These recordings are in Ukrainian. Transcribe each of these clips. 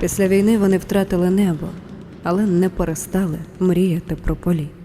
Після війни вони втратили небо, але не перестали мріяти про політ.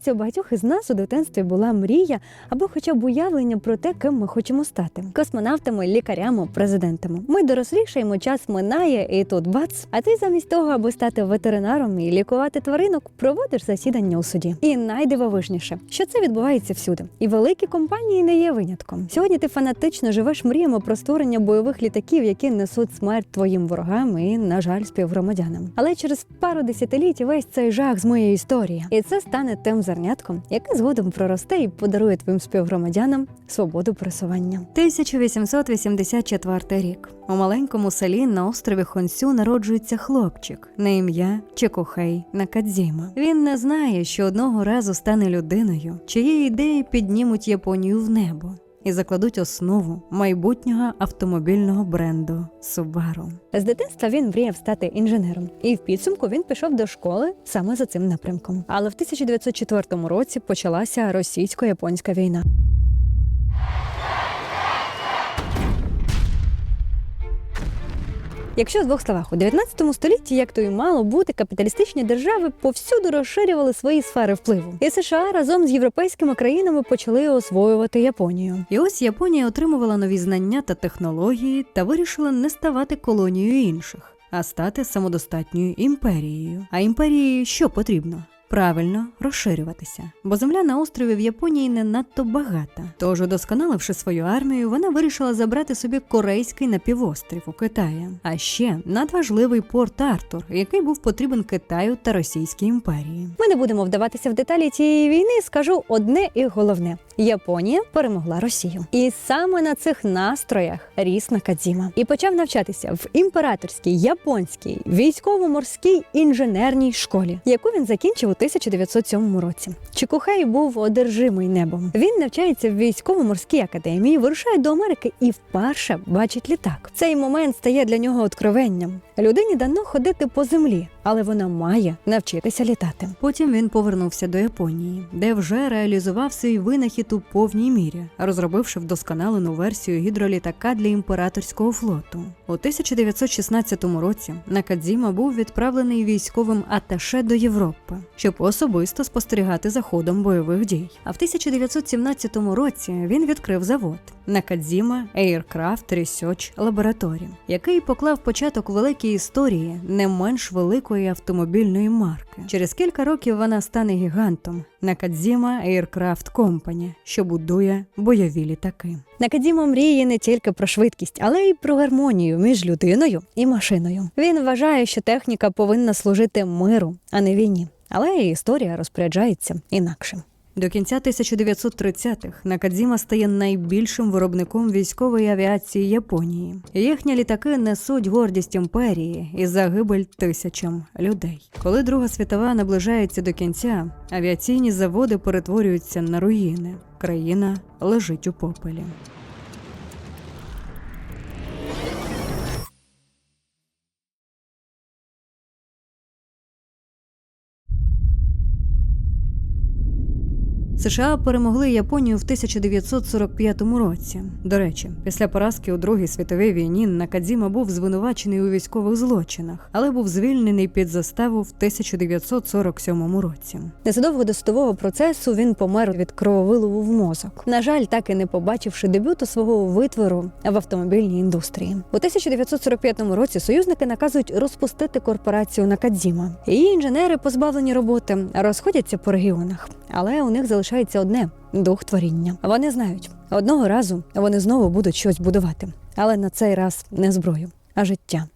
Здається, у багатьох із нас у дитинстві була мрія або хоча б уявлення про те, ким ми хочемо стати: космонавтами, лікарями, президентами. Ми дорослішаємо, час минає, і тут бац. А ти замість того, аби стати ветеринаром і лікувати тваринок, проводиш засідання у суді. І найдивовижніше, що це відбувається всюди. І великі компанії не є винятком. Сьогодні ти фанатично живеш мріями про створення бойових літаків, які несуть смерть твоїм ворогам і, на жаль, співгромадянам. Але через пару десятиліть весь цей жах з моєї історії, і це стане тим зернятком, яке згодом проросте і подарує твоїм співгромадянам свободу пересування. 1884 рік. У маленькому селі на острові Хонсю народжується хлопчик на ім'я Чекохей Накадзіма. Він не знає, що одного разу стане людиною, чиї ідеї піднімуть Японію в небо. І закладуть основу майбутнього автомобільного бренду Subaru. З дитинства він мріяв стати інженером, і в підсумку він пішов до школи саме за цим напрямком. Але в 1904 році почалася російсько-японська війна. Якщо в двох словах, у 19 столітті, як то і мало бути, капіталістичні держави повсюди розширювали свої сфери впливу. І США разом з європейськими країнами почали освоювати Японію. І ось Японія отримувала нові знання та технології та вирішила не ставати колонією інших, а стати самодостатньою імперією. А імперії що потрібно? Правильно розширюватися, бо земля на острові в Японії не надто багата. Тож, удосконаливши свою армію, вона вирішила забрати собі корейський напівострів у Китаї, а ще надважливий порт Артур, який був потрібен Китаю та Російській імперії. Ми не будемо вдаватися в деталі цієї війни. Скажу одне і головне: Японія перемогла Росію, і саме на цих настроях ріс Накадзіма і почав навчатися в імператорській японській військово-морській інженерній школі, яку він закінчив у 1907 році. Чікухей був одержимий небом. Він навчається в військово-морській академії, вирушає до Америки і вперше бачить літак. Цей момент стає для нього откровенням. Людині дано ходити по землі, але вона має навчитися літати. Потім він повернувся до Японії, де вже реалізував свій винахід у повній мірі, розробивши вдосконалену версію гідролітака для імператорського флоту. У 1916 році Накадзіма був відправлений військовим аташе до Європи, щоб особисто спостерігати за ходом бойових дій. А в 1917 році він відкрив завод Накадзіма Aircraft Research Laboratory, який поклав початок великій історії не менш великої автомобільної марки. Через кілька років вона стане гігантом Накадзіма Aircraft Company, що будує бойові літаки. Накадімо мріє не тільки про швидкість, але й про гармонію між людиною і машиною. Він вважає, що техніка повинна служити миру, а не війні. Але історія розпоряджається інакше. До кінця 1930-х Накадзіма стає найбільшим виробником військової авіації Японії. Їхні літаки несуть гордість імперії і загибель тисячам людей. Коли Друга світова наближається до кінця, авіаційні заводи перетворюються на руїни. Країна лежить у попелі. США перемогли Японію в 1945 році. До речі, після поразки у Другій світовій війні Накадзіма був звинувачений у військових злочинах, але був звільнений під заставу в 1947 році. Незадовго до судового процесу він помер від крововилову в мозок. На жаль, так і не побачивши дебюту свого витвору в автомобільній індустрії. У 1945 році союзники наказують розпустити корпорацію Накадзіма. Її інженери, позбавлені роботи, розходяться по регіонах, але у них залишається одне дух творіння. Вони знають, одного разу вони знову будуть щось будувати, але на цей раз не зброю, а життя.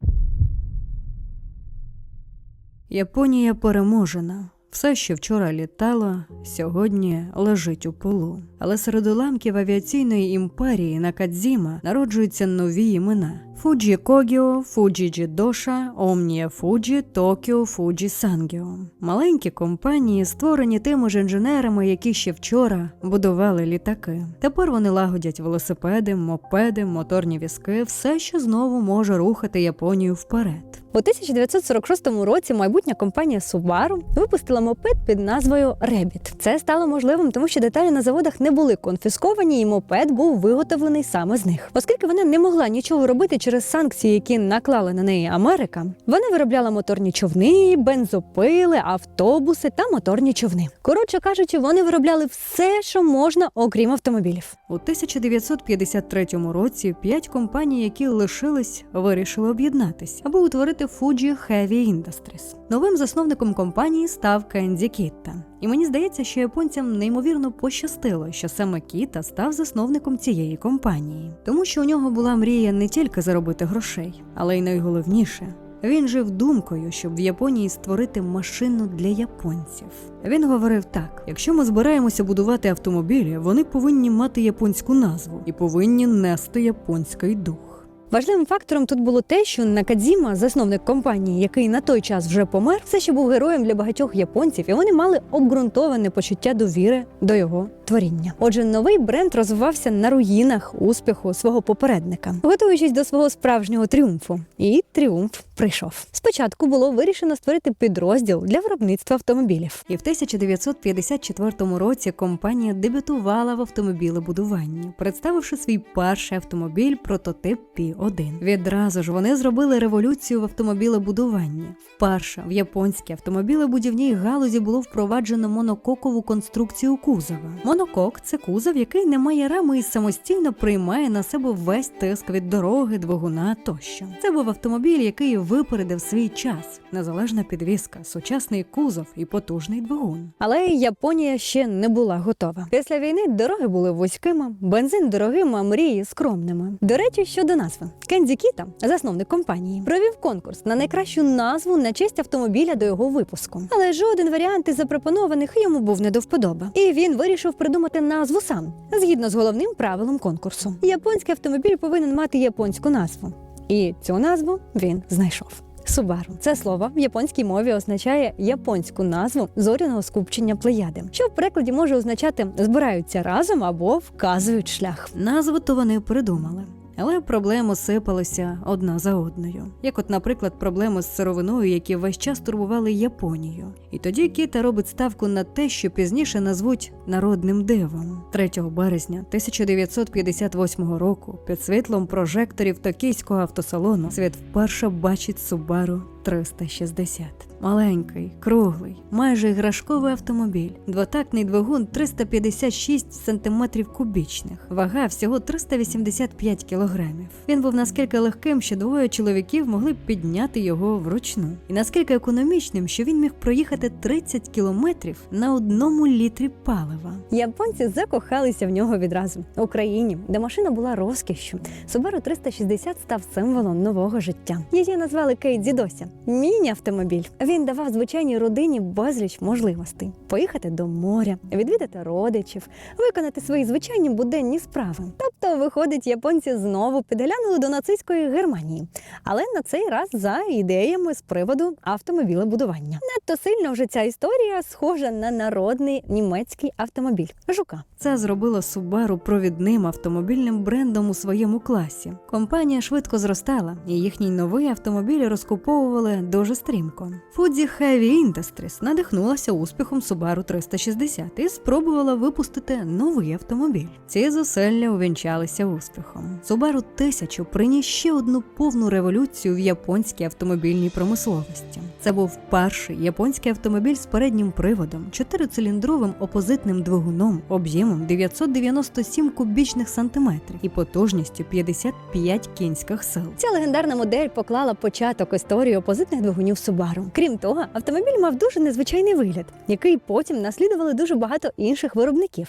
Японія переможена. Все, що вчора літало, сьогодні лежить у полу. Але серед уламків авіаційної імперії Накадзіма народжуються нові імена: Фуджі Когіо, Фуджі Джідоша, Омнія Фуджі, Токіо Фуджі Сангіо. Маленькі компанії, створені тими ж інженерами, які ще вчора будували літаки. Тепер вони лагодять велосипеди, мопеди, моторні візки, все, що знову може рухати Японію вперед. У 1946 році майбутня компанія Subaru випустила мопед під назвою Rabbit. Це стало можливим, тому що деталі на заводах не були конфісковані, і мопед був виготовлений саме з них. Оскільки вона не могла нічого робити через санкції, які наклали на неї Америка, вона виробляла моторні човни, бензопили, автобуси та моторні човни. Коротше кажучи, вони виробляли все, що можна, окрім автомобілів. У 1953 році п'ять компаній, які лишились, вирішили об'єднатись, аби утворити Fuji Heavy Industries. Новим засновником компанії став Кензі Кітта. І мені здається, що японцям неймовірно пощастило, що саме Кіта став засновником цієї компанії, тому що у нього була мрія не тільки заробити грошей, але й найголовніше. Він жив думкою, щоб в Японії створити машину для японців. Він говорив так: якщо ми збираємося будувати автомобілі, вони повинні мати японську назву і повинні нести японський дух. Важливим фактором тут було те, що Накадзіма, засновник компанії, який на той час вже помер, все ще був героєм для багатьох японців, і вони мали обґрунтоване почуття довіри до його творіння. Отже, новий бренд розвивався на руїнах успіху свого попередника, готуючись до свого справжнього тріумфу. І тріумф прийшов. Спочатку було вирішено створити підрозділ для виробництва автомобілів. І в 1954 році компанія дебютувала в автомобілебудуванні, представивши свій перший автомобіль прототип P1. Відразу ж вони зробили революцію в автомобілебудуванні. Вперше в японській автомобілебудівній галузі було впроваджено монококову конструкцію кузова. Монокок це кузов, який не має рами і самостійно приймає на себе весь тиск від дороги, двигуна тощо. Це був автомобіль, який випередив свій час, незалежна підвізка, сучасний кузов і потужний двигун. Але Японія ще не була готова. Після війни дороги були вузькими, бензин дорогим, а мрії скромними. До речі, щодо назви Кензі Кіта, засновник компанії, провів конкурс на найкращу назву на честь автомобіля до його випуску. Але жоден варіант із запропонованих йому був не до вподоби. І він вирішив придумати назву сам згідно з головним правилом конкурсу. Японський автомобіль повинен мати японську назву. І цю назву він знайшов. Субару це слово в японській мові означає японську назву зоряного скупчення плеяди, що в перекладі може означати збираються разом або вказують шлях. Назву то вони придумали. Але проблеми сипалися одна за одною, як, от, наприклад, проблеми з сировиною, які весь час турбували Японію. І тоді Кіта робить ставку на те, що пізніше назвуть народним дивом. 3 березня 1958 року під світлом прожекторів токійського автосалону світ вперше бачить Subaru 360. Маленький, круглий, майже іграшковий автомобіль, двотактний двигун 356 см кубічних, вага всього 385 кілограмів. Він був наскільки легким, що двоє чоловіків могли б підняти його вручну, і наскільки економічним, що він міг проїхати 30 кілометрів на одному літрі палива. Японці закохалися в нього відразу. В Україні, де машина була розкішшю, Subaru 360 став символом нового життя. Її назвали Кейт Дідося міні-автомобіль. Він давав звичайній родині безліч можливостей: поїхати до моря, відвідати родичів, виконати свої звичайні буденні справи. Тобто, виходить, японці знову підглянули до нацистської Германії, але на цей раз за ідеями з приводу автомобілебудування. Надто сильно вже ця історія схожа на народний німецький автомобіль жука. Це зробило Subaru провідним автомобільним брендом у своєму класі. Компанія швидко зростала, і їхній новий автомобіль розкуповували дуже стрімко. Fuji Heavy Industries надихнулася успіхом Subaru 360 і спробувала випустити новий автомобіль. Ці зусилля увінчалися успіхом. Subaru 1000 приніс ще одну повну революцію в японській автомобільній промисловості. Це був перший японський автомобіль з переднім приводом, чотирициліндровим опозитним двигуном, об'ємом 997 кубічних сантиметрів і потужністю 55 кінських сил. Ця легендарна модель поклала початок історії опозитних двигунів Subaru. Крім того, автомобіль мав дуже незвичайний вигляд, який потім наслідували дуже багато інших виробників.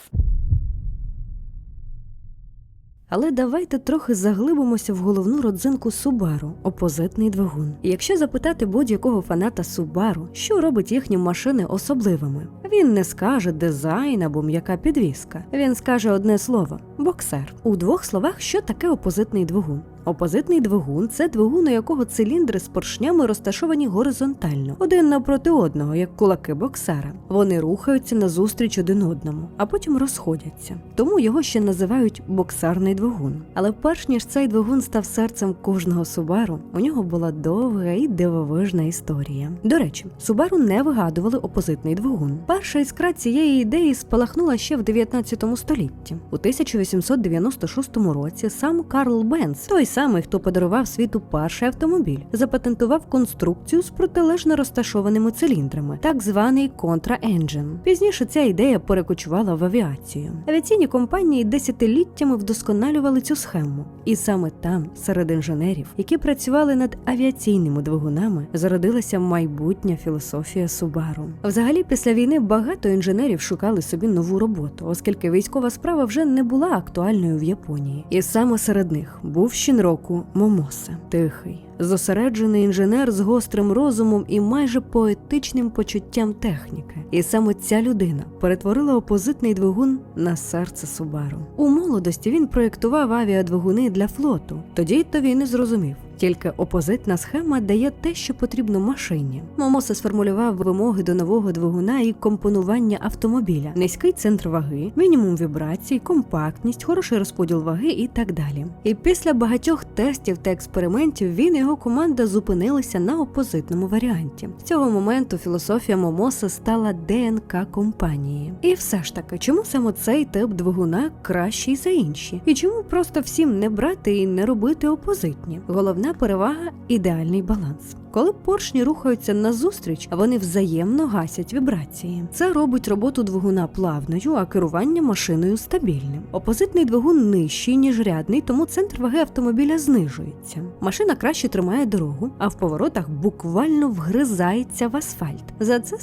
Але давайте трохи заглибимося в головну родзинку Subaru – опозитний двигун. Якщо запитати будь-якого фаната Subaru, що робить їхні машини особливими, він не скаже дизайн або м'яка підвіска. Він скаже одне слово боксер. У двох словах, що таке опозитний двигун. Опозитний двигун це двигун, у якого циліндри з поршнями розташовані горизонтально, один напроти одного, як кулаки боксера. Вони рухаються назустріч один одному, а потім розходяться. Тому його ще називають боксарний двигун. Але перш ніж цей двигун став серцем кожного Субару, у нього була довга і дивовижна історія. До речі, Субару не вигадували опозитний двигун. Перша іскра цієї ідеї спалахнула ще в 19 столітті. У 1896 році сам Карл Бенц, той самий, хто подарував світу перший автомобіль, запатентував конструкцію з протилежно розташованими циліндрами, так званий контра-енджин. Пізніше ця ідея перекочувала в авіацію. Авіаційні компанії десятиліттями вдосконалювали цю схему, і саме там, серед інженерів, які працювали над авіаційними двигунами, зародилася майбутня філософія Субару. Взагалі, після війни багато інженерів шукали собі нову роботу, оскільки військова справа вже не була актуальною в Японії. І саме серед них був Щінроку Момосе, тихий, зосереджений інженер з гострим розумом і майже поетичним почуттям техніки. І саме ця людина перетворила опозитний двигун на серце Субару. У молодості він проєктував авіадвигуни для флоту. Тоді то він і зрозумів. Тільки опозитна схема дає те, що потрібно машині. Момоса сформулював вимоги до нового двигуна і компонування автомобіля, низький центр ваги, мінімум вібрацій, компактність, хороший розподіл ваги і так далі. І після багатьох тестів та експериментів він і його команда зупинилися на опозитному варіанті. З цього моменту філософія Момоса стала ДНК компанії. І все ж таки, чому саме цей тип двигуна кращий за інші? І чому просто всім не брати і не робити опозитні? Головна перевага ідеальний баланс. Коли поршні рухаються назустріч, вони взаємно гасять вібрації. Це робить роботу двигуна плавною, а керування машиною стабільним. Опозитний двигун нижчий, ніж рядний, тому центр ваги автомобіля знижується. Машина краще тримає дорогу, а в поворотах буквально вгризається в асфальт. За це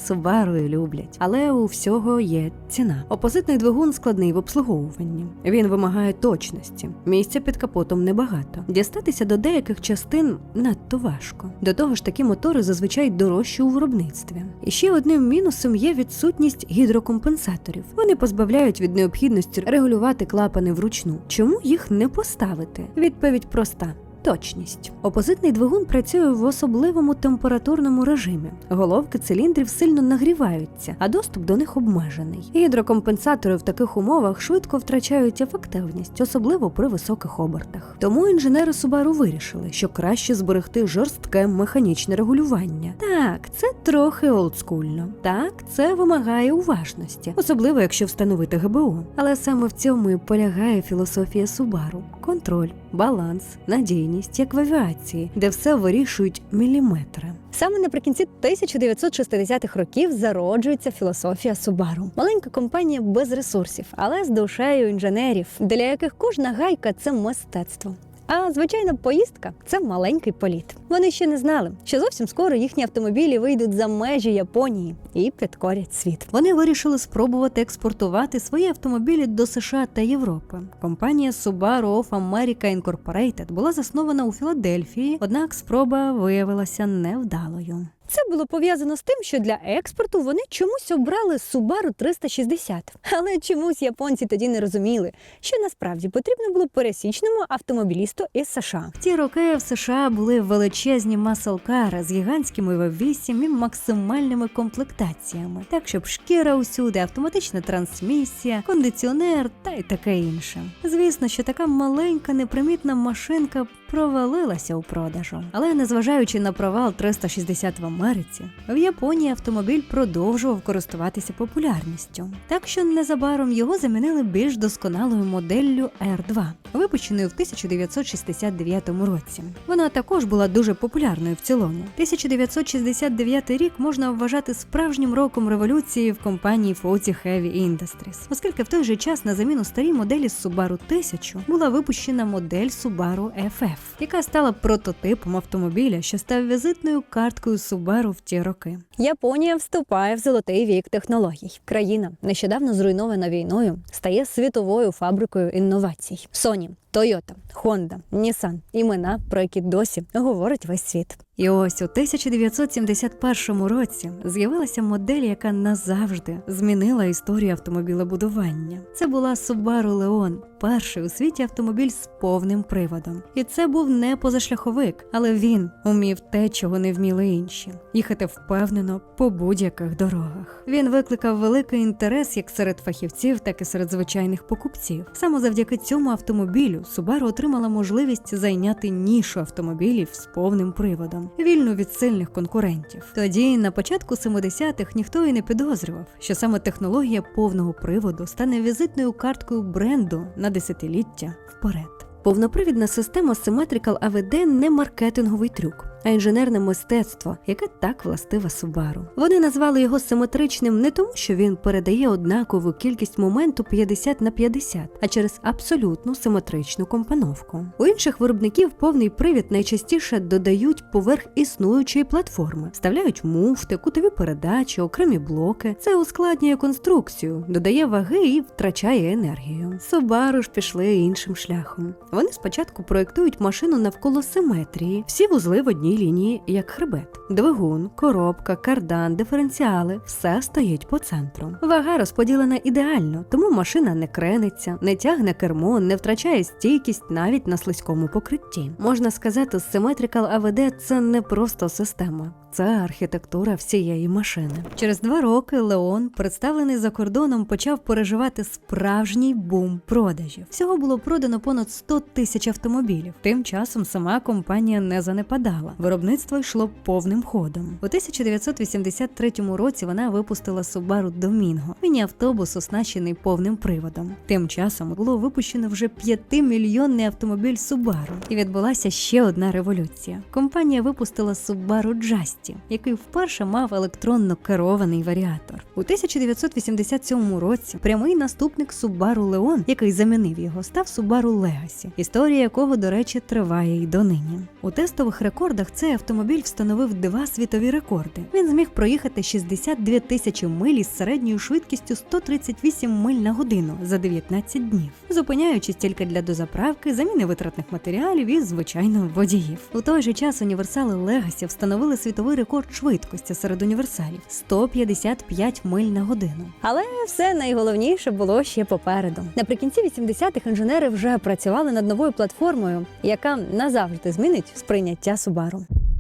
і люблять. Але у всього є ціна. Опозитний двигун складний в обслуговуванні. Він вимагає точності. Місця під капотом небагато. Дістатися до деяких частин надто важко. До того ж, такі мотори зазвичай дорожчі у виробництві. І ще одним мінусом є відсутність гідрокомпенсаторів. Вони позбавляють від необхідності регулювати клапани вручну. Чому їх не поставити? Відповідь проста. Точність. Опозитний двигун працює в особливому температурному режимі. Головки циліндрів сильно нагріваються, а доступ до них обмежений. Гідрокомпенсатори в таких умовах швидко втрачають ефективність, особливо при високих обертах. Тому інженери Subaru вирішили, що краще зберегти жорстке механічне регулювання. Так, це трохи олдскульно. Так, це вимагає уважності, особливо якщо встановити ГБО. Але саме в цьому і полягає філософія Subaru. контроль, баланс, надійність, як в авіації, де все вирішують міліметри. Саме наприкінці 1960-х років зароджується філософія Subaru. Маленька компанія без ресурсів, але з душею інженерів, для яких кожна гайка це мистецтво. А звичайно, поїздка це маленький політ. Вони ще не знали, що зовсім скоро їхні автомобілі вийдуть за межі Японії і підкорять світ. Вони вирішили спробувати експортувати свої автомобілі до США та Європи. Компанія Subaru of America Incorporated була заснована у Філадельфії, однак спроба виявилася невдалою. Це було пов'язано з тим, що для експорту вони чомусь обрали Subaru 360. Але чомусь японці тоді не розуміли, що насправді потрібно було пересічному автомобілісту із США. В ті роки в США були величезні маселкари з гігантськими V8 і максимальними комплектаціями, так щоб шкіра усюди, автоматична трансмісія, кондиціонер та й таке інше. Звісно, що така маленька непримітна машинка провалилася у продажу. Але незважаючи на провал 360 в Америці, в Японії автомобіль продовжував користуватися популярністю. Так що незабаром його замінили більш досконалою моделлю R2, випущеною в 1969 році. Вона також була дуже популярною в цілому. 1969 рік можна вважати справжнім роком революції в компанії Fawzi Heavy Industries, оскільки в той же час на заміну старій моделі Subaru 1000 була випущена модель Subaru FF, яка стала прототипом автомобіля, що став візитною карткою Subaru в ті роки. Японія вступає в золотий вік технологій. Країна, нещодавно зруйнована війною, стає світовою фабрикою інновацій. Sony, Toyota, Honda, Nissan – імена, про які досі говорить весь світ. І ось у 1971 році з'явилася модель, яка назавжди змінила історію автомобілебудування. Це була Subaru Leon, перший у світі автомобіль з повним приводом. І це був не позашляховик, але він умів те, чого не вміли інші їхати впевнено по будь-яких дорогах. Він викликав великий інтерес як серед фахівців, так і серед звичайних покупців. Саме завдяки цьому автомобілю Subaru отримала можливість зайняти нішу автомобілів з повним приводом, вільну від сильних конкурентів. Тоді, на початку 70-х, ніхто і не підозрював, що саме технологія повного приводу стане візитною карткою бренду на десятиліття вперед. Повнопривідна система Symmetrical AVD не маркетинговий трюк, а інженерне мистецтво, яке так властиве Subaru. Вони назвали його симетричним не тому, що він передає однакову кількість моменту 50 на 50, а через абсолютну симетричну компоновку. У інших виробників повний привід найчастіше додають поверх існуючої платформи, вставляють муфти, кутові передачі, окремі блоки. Це ускладнює конструкцію, додає ваги і втрачає енергію. Subaru ж пішли іншим шляхом. Вони спочатку проєктують машину навколо симетрії, всі вузли в одній лінії, як хребет. Двигун, коробка, кардан, диференціали все стоїть по центру. Вага розподілена ідеально, тому машина не крениться, не тягне кермо, не втрачає стійкість навіть на слизькому покритті. Можна сказати, Symmetrical AVD – це не просто система. Це архітектура всієї машини. Через два роки Леон, представлений за кордоном, почав переживати справжній бум продажів. Всього було продано понад 100 тисяч автомобілів. Тим часом сама компанія не занепадала. Виробництво йшло повним ходом. У 1983 році вона випустила Subaru Domingo, міні-автобус, оснащений повним приводом. Тим часом було випущено вже 5-мільйонний автомобіль Subaru. І відбулася ще одна революція. Компанія випустила Subaru Justy, який вперше мав електронно керований варіатор. У 1987 році прямий наступник Subaru Leon, який замінив його, став Subaru Legacy, історія якого, до речі, триває й донині. У тестових рекордах цей автомобіль встановив два світові рекорди. Він зміг проїхати 62 тисячі миль із середньою швидкістю 138 миль на годину за 19 днів, зупиняючись тільки для дозаправки, заміни витратних матеріалів і звичайно водіїв. У той же час універсали Legacy встановили світовий рекорд швидкості серед універсалів 155 миль на годину. Але все найголовніше було ще попереду. Наприкінці 80-х інженери вже працювали над новою платформою, яка назавжди змінить сприйняття Subaru. world.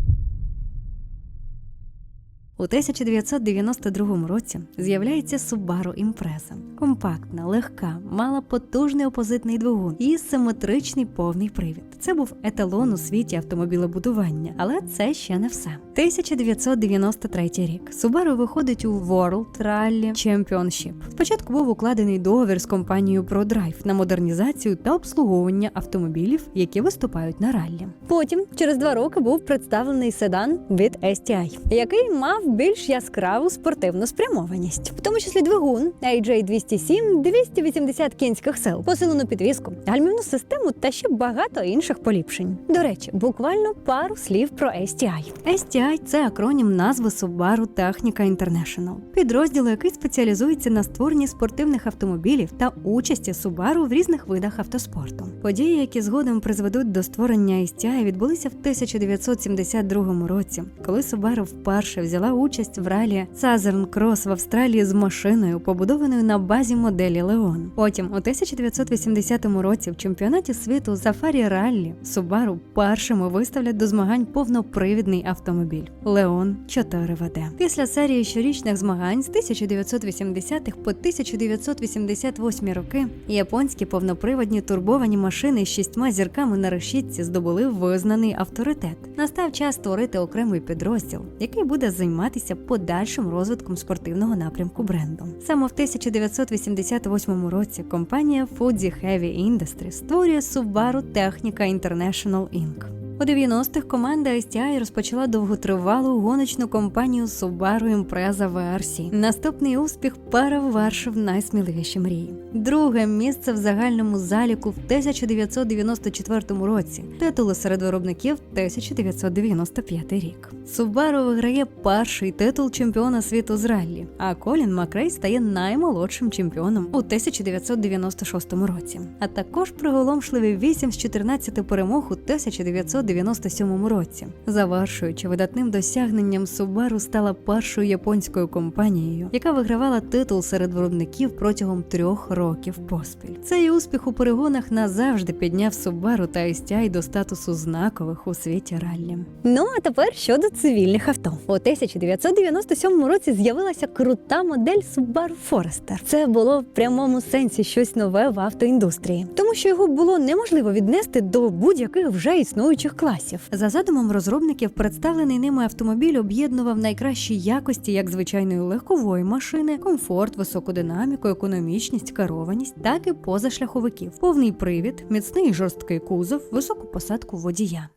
У 1992 році з'являється Subaru Impreza. Компактна, легка, мала потужний опозитний двигун і симетричний повний привід. Це був еталон у світі автомобілебудування, але це ще не все. 1993 рік Subaru виходить у World Rally Championship. Спочатку був укладений договір з компанією ProDrive на модернізацію та обслуговування автомобілів, які виступають на раллі. Потім, через два роки, був представлений седан від STI, який мав більш яскраву спортивну спрямованість, в тому числі двигун AJ207, 280 кінських сил, посилену підвіску, гальмівну систему та ще багато інших поліпшень. До речі, буквально пару слів про STI. STI – це акронім назви Subaru Technica International, підрозділу, який спеціалізується на створенні спортивних автомобілів та участі Subaru в різних видах автоспорту. Події, які згодом призведуть до створення STI, відбулися в 1972 році, коли Subaru вперше взяла участь в ралі Southern Cross в Австралії з машиною, побудованою на базі моделі Leon. Потім, у 1980 році, в чемпіонаті світу Safari Rally Subaru першими виставлять до змагань повнопривідний автомобіль Leon 4 ВД. Після серії щорічних змагань з 1980-х по 1988 роки японські повноприводні турбовані машини з шістьма зірками на решітці здобули визнаний авторитет. Настав час створити окремий підрозділ, який буде займатися подальшим розвитком спортивного напрямку бренду. Саме в 1988 році компанія Fuji Heavy Industry створює Subaru Technica International Inc. У 90-х команда STI розпочала довготривалу гоночну кампанію Subaru Impreza VRC. Наступний успіх перевершив найсміливіші мрії. Друге місце в загальному заліку в 1994 році. Титули серед виробників 1995 рік. Subaru виграє перший титул чемпіона світу з раллі, а Колін Макрей стає наймолодшим чемпіоном у 1996 році. А також приголомшливі 8 з 14 перемог у 1996 1997 році. Завершуючи видатним досягненням, Subaru стала першою японською компанією, яка вигравала титул серед виробників протягом трьох років поспіль. Цей успіх у перегонах назавжди підняв Subaru та STI до статусу знакових у світі раллі. Ну а тепер щодо цивільних авто. У 1997 році з'явилася крута модель Subaru Forester. Це було в прямому сенсі щось нове в автоіндустрії, тому що його було неможливо віднести до будь-яких вже існуючих класів. За задумом розробників, представлений ними автомобіль об'єднував найкращі якості як звичайної легкової машини, комфорт, високу динаміку, економічність, керованість, так і позашляховиків, повний привід, міцний жорсткий кузов, високу посадку водія.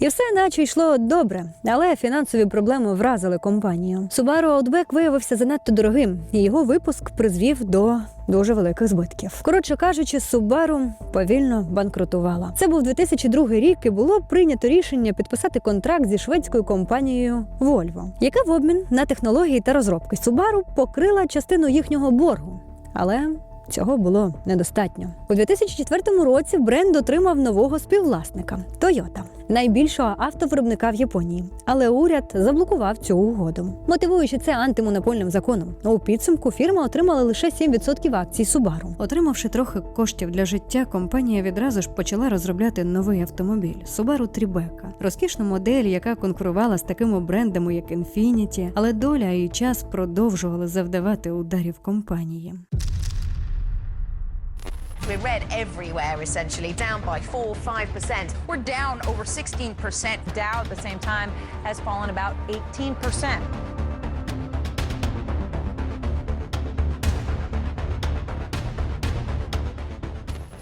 І все наче йшло добре, але фінансові проблеми вразили компанію. Subaru Outback виявився занадто дорогим, і його випуск призвів до дуже великих збитків. Коротше кажучи, Subaru повільно банкрутувала. Це був 2002 рік, і було прийнято рішення підписати контракт зі шведською компанією Volvo, яка в обмін на технології та розробки Subaru покрила частину їхнього боргу. Але Цього було недостатньо. У 2004 році бренд отримав нового співвласника Toyota, найбільшого автовиробника в Японії. Але уряд заблокував цю угоду, мотивуючи це антимонопольним законом. У підсумку фірма отримала лише 7% акцій Subaru. Отримавши трохи коштів для життя, компанія відразу ж почала розробляти новий автомобіль Subaru Tribeca. розкішну модель, яка конкурувала з такими брендами, як Infiniti, але доля і час продовжували завдавати ударів компанії. We're red everywhere, essentially, down by 4 5%. We're down over 16%. Dow at the same time has fallen about 18%.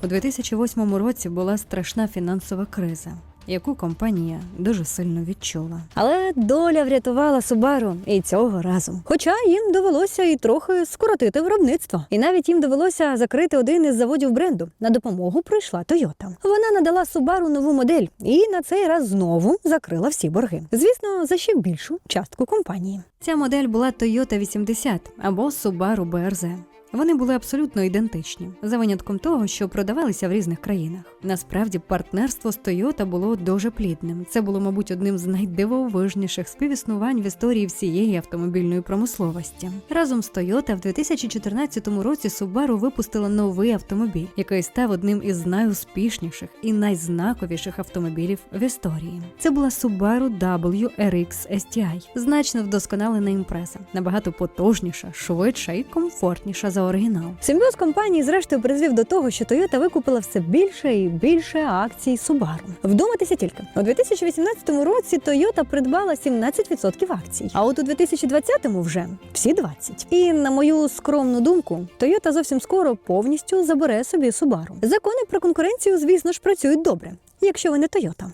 У 2008 році була страшна фінансова криза, яку компанія дуже сильно відчула. Але доля врятувала Subaru і цього разу. Хоча їм довелося і трохи скоротити виробництво. І навіть їм довелося закрити один із заводів бренду. На допомогу прийшла Toyota. Вона надала Subaru нову модель і на цей раз знову закрила всі борги. Звісно, за ще більшу частку компанії. Ця модель була Toyota 80 або Subaru BRZ. Вони були абсолютно ідентичні, за винятком того, що продавалися в різних країнах. Насправді, партнерство з Toyota було дуже плідним. Це було, мабуть, одним з найдивовижніших співіснувань в історії всієї автомобільної промисловості. Разом з Toyota в 2014 році Subaru випустила новий автомобіль, який став одним із найуспішніших і найзнаковіших автомобілів в історії. Це була Subaru WRX STI, значно вдосконалена імпреза, набагато потужніша, швидша і комфортніша за оригінал. Симбіоз компанії, зрештою, призвів до того, що Toyota викупила все більше і більше акцій Subaru. Вдуматися тільки у 2018 році Toyota придбала 17% акцій, а от у 2020-му вже всі 20%. І на мою скромну думку, Toyota зовсім скоро повністю забере собі Subaru. Закони про конкуренцію, звісно ж, працюють добре, якщо ви не Toyota.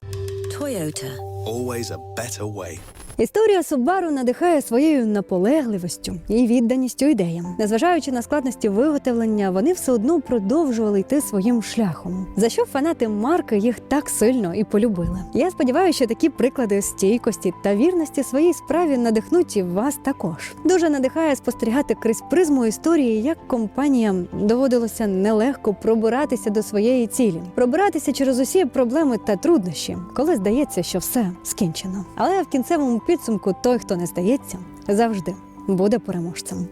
Toyota. Always a better way. Історія Subaru надихає своєю наполегливістю і відданістю ідеям. Незважаючи на складності виготовлення, вони все одно продовжували йти своїм шляхом. За що фанати марки їх так сильно і полюбили. Я сподіваюся, що такі приклади стійкості та вірності своїй справі надихнуть і вас також. Дуже надихає спостерігати крізь призму історії, як компаніям доводилося нелегко пробиратися до своєї цілі, пробиратися через усі проблеми та труднощі, коли здається, що все скінчено. Але в кінцевому підсумку той, хто не здається, завжди буде переможцем.